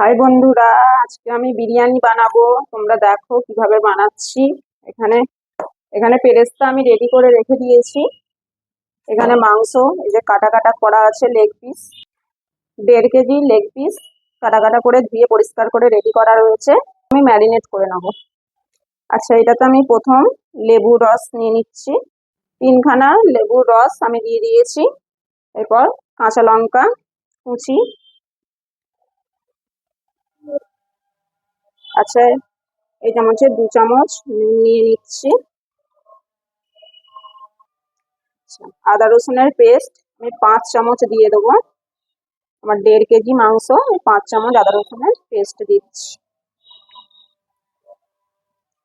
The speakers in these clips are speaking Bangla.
হাই বন্ধুরা, আজকে আমি বিরিয়ানি বানাবো। তোমরা দেখো কীভাবে বানাচ্ছি। এখানে এখানে পেরেস্তা আমি রেডি করে রেখে দিয়েছি। এখানে মাংস, এই যে কাটা কাটা করা আছে লেগ পিস দেড় কেজি লেগ পিস কাটা কাটা করে ধুয়ে পরিষ্কার করে রেডি করা রয়েছে। আমি ম্যারিনেট করে নেব। আচ্ছা এটাতে আমি প্রথম লেবু রস নিয়ে নিচ্ছি। তিনখানা লেবুর রস আমি দিয়ে দিয়েছি। এরপর কাঁচা লঙ্কা, কুচি আচ্ছা এই চামচে দু চামচ নিয়ে নিচ্ছি। আচ্ছা, আদা রসুনের পেস্ট আমি পাঁচ চামচ দিয়ে দেবো। আমার দেড় কেজি মাংস পাঁচ চামচ আদা রসুনের পেস্ট দিচ্ছি।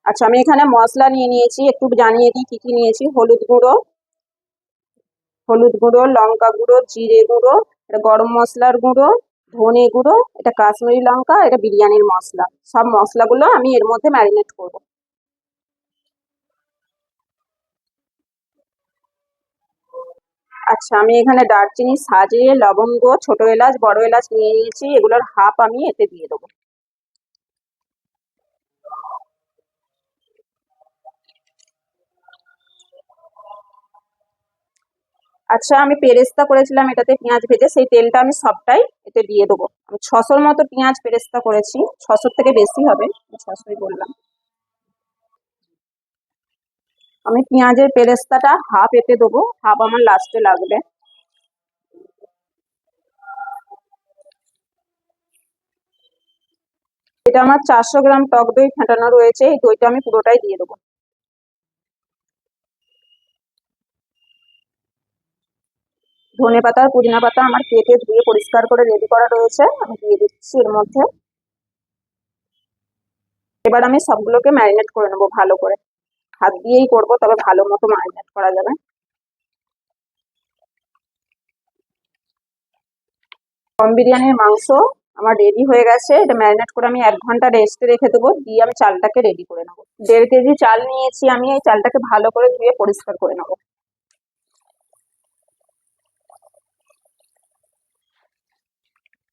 আচ্ছা আমি এখানে মশলা নিয়ে নিয়েছি একটু জানিয়ে দিই কি কি নিয়েছি। হলুদ গুঁড়ো হলুদ গুঁড়ো লঙ্কা গুঁড়ো জিরে গুঁড়ো গরম মশলার গুঁড়ো ধনে গুঁড়ো, এটা কাশ্মীরি লঙ্কা, এটা বিরিয়ানির মশলা। সব মশলাগুলো আমি এর মধ্যে ম্যারিনেট করব। আচ্ছা আমি এখানে দারচিনি, সাজিয়ে লবঙ্গ, ছোট এলাচ, বড় এলাচ নিয়ে নিয়েছি, এগুলোর হাফ আমি এতে দিয়ে দেবো। আচ্ছা আমি পেরেস্তা করেছিলাম, এটাতে পেঁয়াজ ভেজে, সেই তেলটা আমি সবটাই এতে দিয়ে দেবো। আমি ছশোর মতো পেঁয়াজ পেরেস্তা করেছি, ছশোর থেকে বেশি হবে ছশোই বললাম। আমি পেঁয়াজের পেরেস্তাটা হাফ এতে দেবো হাফ আমার লাস্টে লাগবে। এটা আমার চারশো গ্রাম টক দই ফেটানো রয়েছে, এই দইটা আমি পুরোটাই দিয়ে দেবো। ধনে পাতা আর পুদিনা পাতা আমার কেটে ধুয়ে পরিষ্কার করে রেডি করা রয়েছে। আমি দিয়ে দিচ্ছি এর মধ্যে। এবার আমি সবগুলোকে ম্যারিনেট করে নেব ভালো করে। হাত দিয়েই করব, তবে ভালো মতো ম্যারিনেট করা যাবে। কম বিরিয়ানির মাংস আমার রেডি হয়ে গেছে। এটা ম্যারিনেট করে আমি এক ঘণ্টা রেস্টে রেখে দেবো। দিয়ে আমি চালটাকে রেডি করে নেব। দেড় কেজি চাল নিয়েছি আমি। এই চালটাকে ভালো করে ধুয়ে পরিষ্কার করে নেব।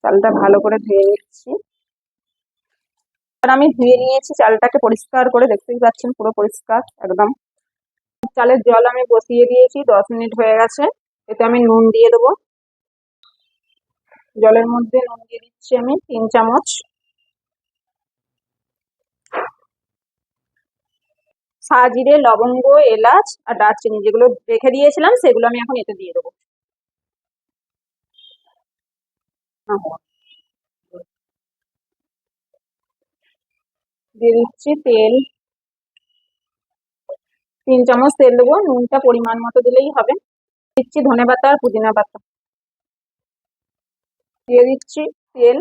চালটা ভালো করে ধুয়ে নিচ্ছি। আমি ধুয়ে নিয়েছি চালটাকে পরিষ্কার করে, দেখতেই পাচ্ছেন পুরো পরিষ্কার একদম। চালের জল আমি বসিয়ে দিয়েছি, দশ মিনিট হয়ে গেছে। এতে আমি নুন দিয়ে দেবো। জলের মধ্যে নুন দিয়ে দিচ্ছি আমি তিন চামচ। সাজিরে লবঙ্গ, এলাচ আর দারচিনি যেগুলো রেখে দিয়েছিলাম, সেগুলো আমি এখন এতে দিয়ে দেবো। দিয়ে দিচ্ছি তেল। তিন চামচ তেল দেবো, নুনটা পরিমাণ মতো দিলেই হবে। দিচ্ছি ধনে পাতা আর পুদিনা পাতা। দিয়ে দিচ্ছি তেল।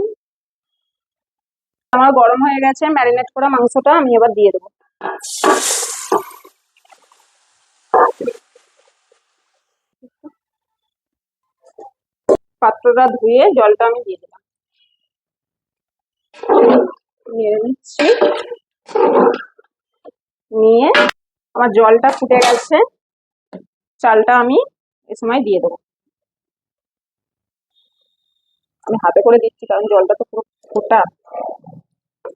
আমার গরম হয়ে গেছে, ম্যারিনেট করা মাংসটা আমি এবার দিয়ে দেবো। পাত্রটা ধুয়ে জলটা আমি দিয়ে দিলাম। নিয়ে নিচ্ছি। নিয়ে আমার জলটা ফুটে গেছে। চালটা আমি এ সময় দিয়ে দেবো। আমি হাতে করে দিচ্ছি কারণ জলটা তো পুরো ফোটা।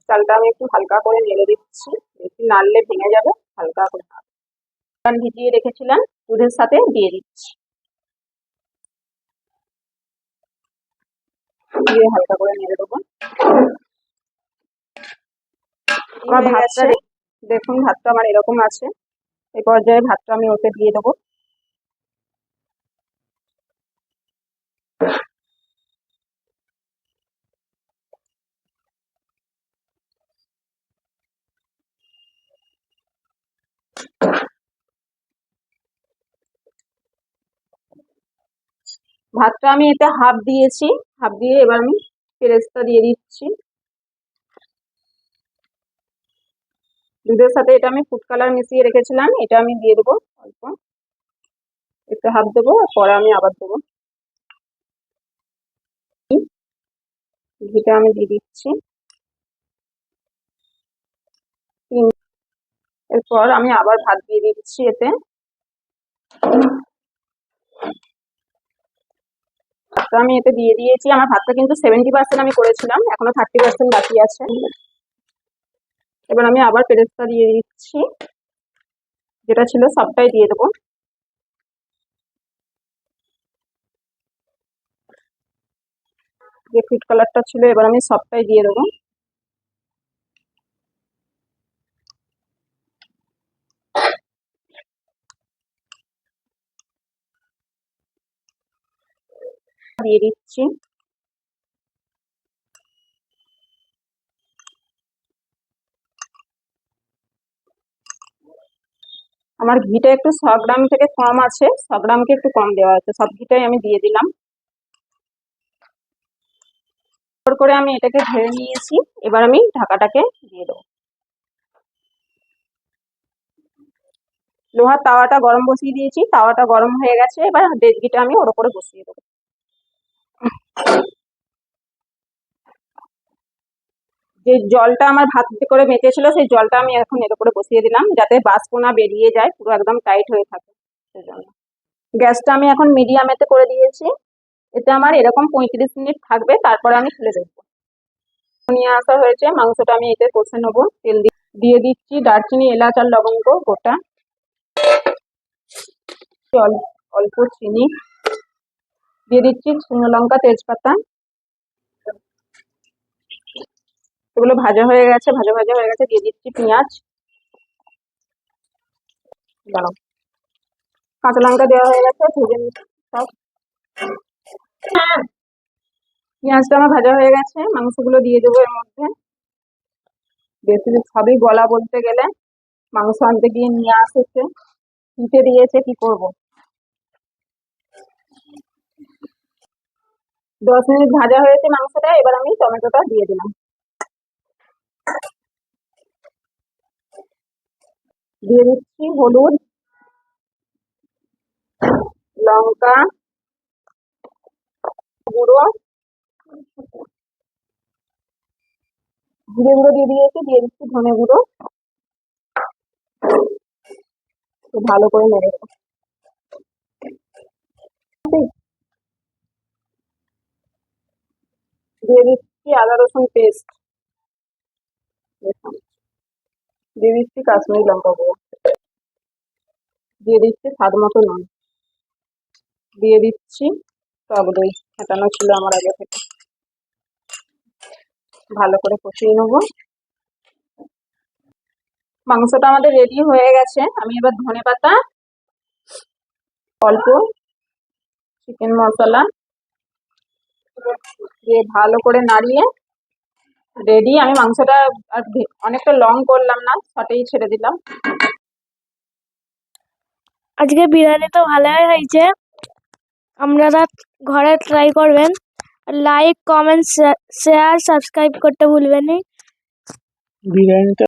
চালটা আমি একটু হালকা করে নেড়ে দিচ্ছি। একটু নাড়লে ভেঙে যাবে, হালকা করে ভিজিয়ে রেখেছিলাম, দুধের সাথে দিয়ে দিচ্ছি। দিয়ে হালকা করে নেড়ে দেবো। আমার ভাতটা দেখুন ভাতটা আমার এরকম আছে। এই পর্যায়ে ভাতটা আমি ওতে দিয়ে দেবো। ভাতটা আমি এতে হাফ দিয়েছি হাফ দিয়ে এবার আমি পেরেস্তা দিয়ে দিচ্ছি। দুধের সাথে এটা আমি ফুড কালার মিশিয়ে রেখেছিলাম, এটা আমি দিয়ে দেবো অল্প। একটু হাফ দেবো পরে আমি আবার দেবো। ঘিটা আমি দিয়ে দিচ্ছি। এরপর আমি আবার ভাত দিয়ে দিচ্ছি এতে। ভাতটা আমি এতে দিয়ে দিয়েছি। আমার ভাতটা কিন্তু সেভেন্টি পার্সেন্ট আমি করেছিলাম, এখনও থার্টি পার্সেন্ট বাকি আছে। এবার আমি আবার পেরেস্তা দিয়ে দিচ্ছি, যেটা ছিল সবটাই দিয়ে দেবো। যে ফিট কালারটা ছিল, এবার আমি সবটাই দিয়ে দেবো। দিয়ে দিচ্ছি। আমার ঘিটা একটু ছ গ্রাম থেকে কম আছে ছ গ্রামকে একটু কম দেওয়া আছে সব ঘিটাই আমি দিয়ে দিলাম। করে আমি এটাকে ঢেলে নিয়েছি। এবার আমি ঢাকাটাকে দিয়ে দেবো। লোহার তাওয়াটা গরম বসিয়ে দিয়েছি। তাওয়াটা গরম হয়ে গেছে। এবার ডেজকিটা আমি ওর উপরে বসিয়ে দেবো। যে জলটা আমার ভাত করে মেটেছিল সেই জলটা আমি এখন এর উপরে বসিয়ে দিলাম, যাতে বাষ্প না বেরিয়ে যায়, পুরো একদম টাইট হয়ে থাকে সেজন্য। গ্যাসটা আমি এখন মিডিয়ামেতে করে দিয়েছি। এতে আমার এরকম পঁয়ত্রিশ মিনিট থাকবে, তারপরে আমি খুলে দেবো। নিয়ে আসা হয়েছে, মাংসটা আমি এতে কষে নেব, তেল দিয়ে দিচ্ছি দারচিনি, এলাচ আর লবঙ্গ, গোটা। অল্প চিনি। দিয়ে দিচ্ছি শুকনো লঙ্কা, তেজপাতা। এগুলো ভাজা হয়ে গেছে, ভাজা ভাজা হয়ে গেছে, দিয়ে দিচ্ছি পেঁয়াজ। কাঁচা লঙ্কা দেওয়া হয়ে গেছে, ভেজে সব। পেঁয়াজটা আমার ভাজা হয়ে গেছে, মাংসগুলো দিয়ে দেবো এর মধ্যে। বেশি সবই গলা বলতে গেলে, মাংস আনতে গিয়ে নিয়ে আসেছে দিতে দিয়েছে, কি করব? দশ মিনিট ভাজা হয়েছে মাংসটা, এবার আমি টমেটোটা দিয়ে দিলাম। দিয়ে দিচ্ছি হলুদ, লঙ্কা, গুঁড়ো। জিরে গুঁড়ো দিয়ে দিয়েছি, দিয়ে দিচ্ছি ধনে গুঁড়ো। ভালো করে নেড়ে দেবো দিয়ে দিচ্ছি আদা রসুন পেস্ট দিয়ে দিচ্ছি কাশ্মীরি লঙ্কা গুঁড়ো। দিয়ে দিচ্ছি স্বাদ মতো নুন। দিয়ে দিচ্ছি টক দই। ফেটানো ছিল আমার আগে থেকে। ভালো করে কষিয়ে নেব। মাংসটা আমাদের রেডি হয়ে গেছে। আমি এবার ধনে পাতা, অল্প চিকেন মশলা দিয়ে ভালো করে নাড়িয়ে রেডি আমি মাংসটা আর অনেকটা লং করলাম না শর্টেই ছেড়ে দিলাম। আজকে বিরিয়ানি তো ভালোই হয়েছে। আপনারা ঘরে ট্রাই করবেন। লাইক কমেন্ট শেয়ার সাবস্ক্রাইব করতে ভুলবেন না। বিরিয়ানিটা